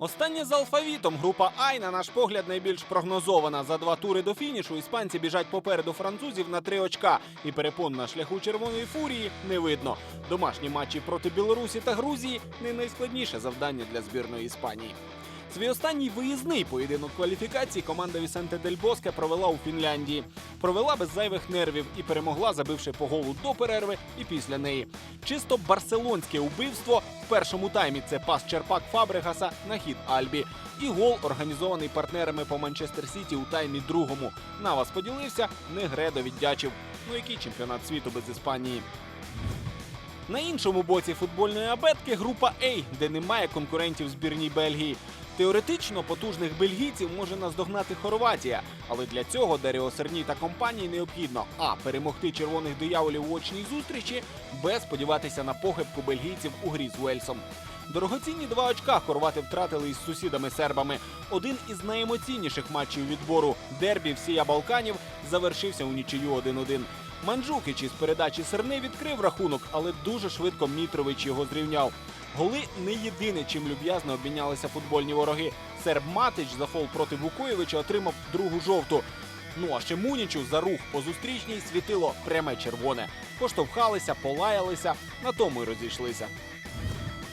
Останнє з алфавітом. Група Ай, на наш погляд, найбільш прогнозована. За два тури до фінішу іспанці біжать попереду французів на три очка. І перепон на шляху червоної фурії не видно. Домашні матчі проти Білорусі та Грузії не найскладніше завдання для збірної Іспанії. Свій останній виїзний поєдинок кваліфікації команда Вісенте Дель Боске провела у Фінляндії. Провела без зайвих нервів і перемогла, забивши по голу до перерви і після неї. Чисто барселонське убивство в першому таймі це пас Черпак Фабрегаса на хід Альбі. І гол, організований партнерами по Манчестер Сіті у таймі другому. Навас поділився, Негредо віддячив. Ну який чемпіонат світу без Іспанії? На іншому боці футбольної абетки група А, де немає конкурентів збірній Бельгії. Теоретично потужних бельгійців може наздогнати Хорватія, але для цього Даріо Серні та компанії необхідно а. перемогти червоних дияволів у очній зустрічі, б. сподіватися на похибку бельгійців у грі з Уельсом. Дорогоцінні два очка хорвати втратили із сусідами сербами. Один із найемоційніших матчів відбору дербі всія Балканів завершився у нічию 1-1. Манджукич із передачі Серни відкрив рахунок, але дуже швидко Мітрович його зрівняв. Голи не єдине, чим люб'язно обмінялися футбольні вороги. Серб Матич за фол проти Вукоєвича отримав другу жовту. Ну а ще Мунічу за рух по зустрічній світило пряме червоне. Поштовхалися, полаялися, на тому й розійшлися.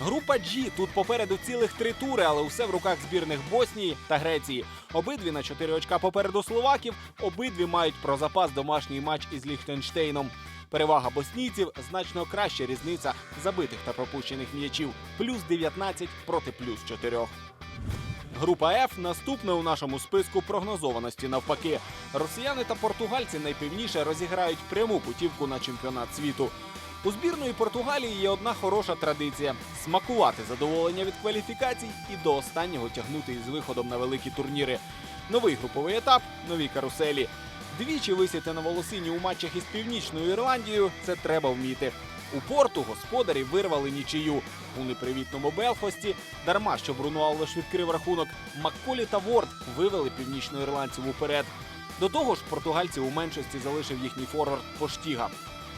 Група G тут попереду цілих три тури, але усе в руках збірних Боснії та Греції. Обидві на чотири очка попереду словаків. Обидві мають про запас домашній матч із Ліхтенштейном. Перевага боснійців значно краща різниця забитих та пропущених м'ячів плюс 19 проти плюс 4. Група F наступна у нашому списку прогнозованості. Навпаки, росіяни та португальці найпевніше розіграють пряму путівку на чемпіонат світу. У збірної Португалії є одна хороша традиція смакувати задоволення від кваліфікацій і до останнього тягнути із виходом на великі турніри. Новий груповий етап, нові каруселі. Двічі висіти на волосині у матчах із північною Ірландією це треба вміти. У порту господарі вирвали нічию у непривітному Белфасті. Дарма що Бруно Алвеш відкрив рахунок. Макколі та Ворд вивели північноірландців уперед. До того ж, португальці у меншості залишив їхній форвард Поштіга.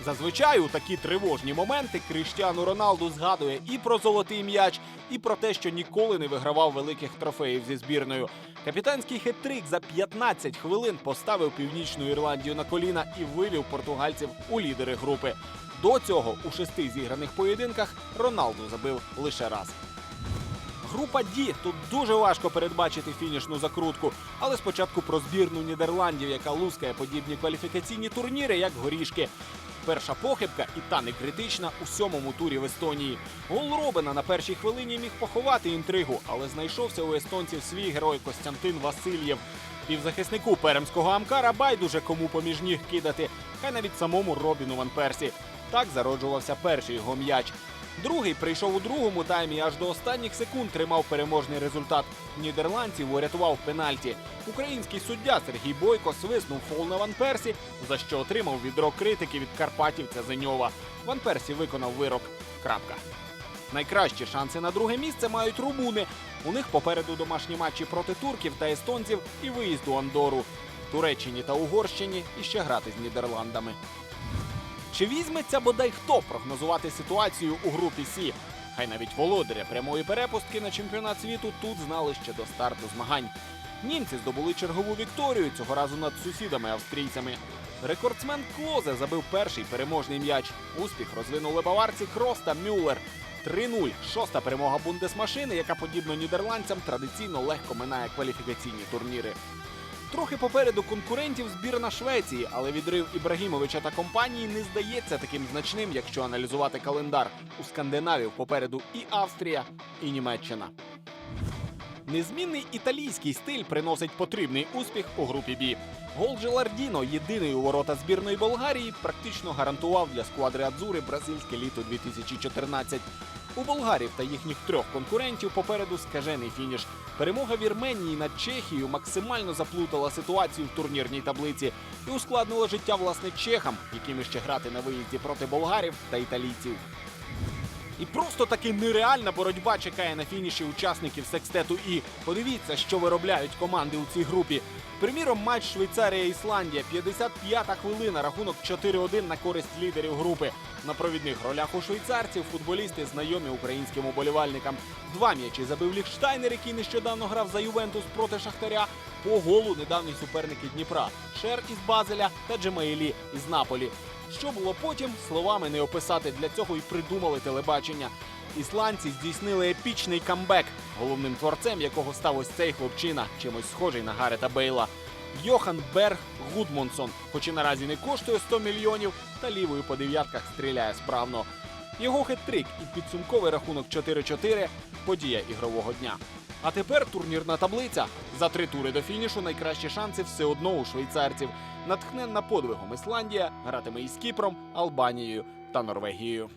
Зазвичай у такі тривожні моменти Кріштіану Роналду згадує і про золотий м'яч, і про те, що ніколи не вигравав великих трофеїв зі збірною. Капітанський хет-трик за 15 хвилин поставив північну Ірландію на коліна і вивів португальців у лідери групи. До цього у шести зіграних поєдинках Роналду забив лише раз. Група Ді тут дуже важко передбачити фінішну закрутку. Але спочатку про збірну Нідерландів, яка лускає подібні кваліфікаційні турніри, як горішки. Перша похибка і та не критична у сьомому турі в Естонії. Гол Робина на першій хвилині міг поховати інтригу, але знайшовся у естонців свій герой Костянтин Васильєв. Півзахиснику перемського Амкара байдуже кому поміж ніг кидати, хай навіть самому Робіну Ван Персі. Так зароджувався перший його м'яч. Другий прийшов у другому таймі аж до останніх секунд тримав переможний результат. Нідерландців урятував пенальті. Український суддя Сергій Бойко свиснув фол на Ван Персі, за що отримав відро критики від карпатівця Зеньова. Ван Персі виконав вирок. Крапка. Найкращі шанси на друге місце мають румуни. У них попереду домашні матчі проти турків та естонців і виїзд у Андору. Туреччині та Угорщині і ще грати з Нідерландами. Чи візьметься бодай хто прогнозувати ситуацію у групі Сі? Хай навіть володаря прямої перепустки на чемпіонат світу тут знали ще до старту змагань. Німці здобули чергову вікторію цього разу над сусідами австрійцями. Рекордсмен Клозе забив перший переможний м'яч. Успіх розвинули баварці Крос та Мюллер. 3-0. Шоста перемога бундесмашини, яка подібно нідерландцям традиційно легко минає кваліфікаційні турніри. Трохи попереду конкурентів збірна Швеції, але відрив Ібрагімовича та компанії не здається таким значним, якщо аналізувати календар. У Скандинавів попереду і Австрія, і Німеччина. Незмінний італійський стиль приносить потрібний успіх у групі Бі. Гол Джелардіно, єдиний у ворота збірної Болгарії, практично гарантував для сквадри Адзури бразильське літо 2014. У болгарів та їхніх трьох конкурентів попереду скажений фініш. Перемога Вірменії над Чехією максимально заплутала ситуацію в турнірній таблиці і ускладнила життя власне чехам, яким ще грати на виїзді проти болгарів та італійців. І просто таки нереальна боротьба чекає на фініші учасників секстету. І подивіться, що виробляють команди у цій групі. Приміром, матч Швейцарія-Ісландія, 55-та хвилина, рахунок 4-1 на користь лідерів групи. На провідних ролях у швейцарців футболісти знайомі українським уболівальникам. Два м'ячі забив Ліхштайнер, який нещодавно грав за Ювентус проти Шахтаря. По голу недавні суперники Дніпра Шер із Базеля та Джемаїлі із Наполі. Що було потім, словами не описати. Для цього і придумали телебачення. Ісландці здійснили епічний камбек, головним творцем якого став ось цей хлопчина, чимось схожий на Гарета Бейла. Йохан Берг Гудмонсон, хоч і наразі не коштує 100 мільйонів, та лівою по дев'ятках стріляє справно. Його хет-трик і підсумковий рахунок 4-4 – подія ігрового дня. А тепер турнірна таблиця. За три тури до фінішу найкращі шанси все одно у швейцарців. Натхненна подвигом Ісландія гратиме із Кіпром, Албанією та Норвегією.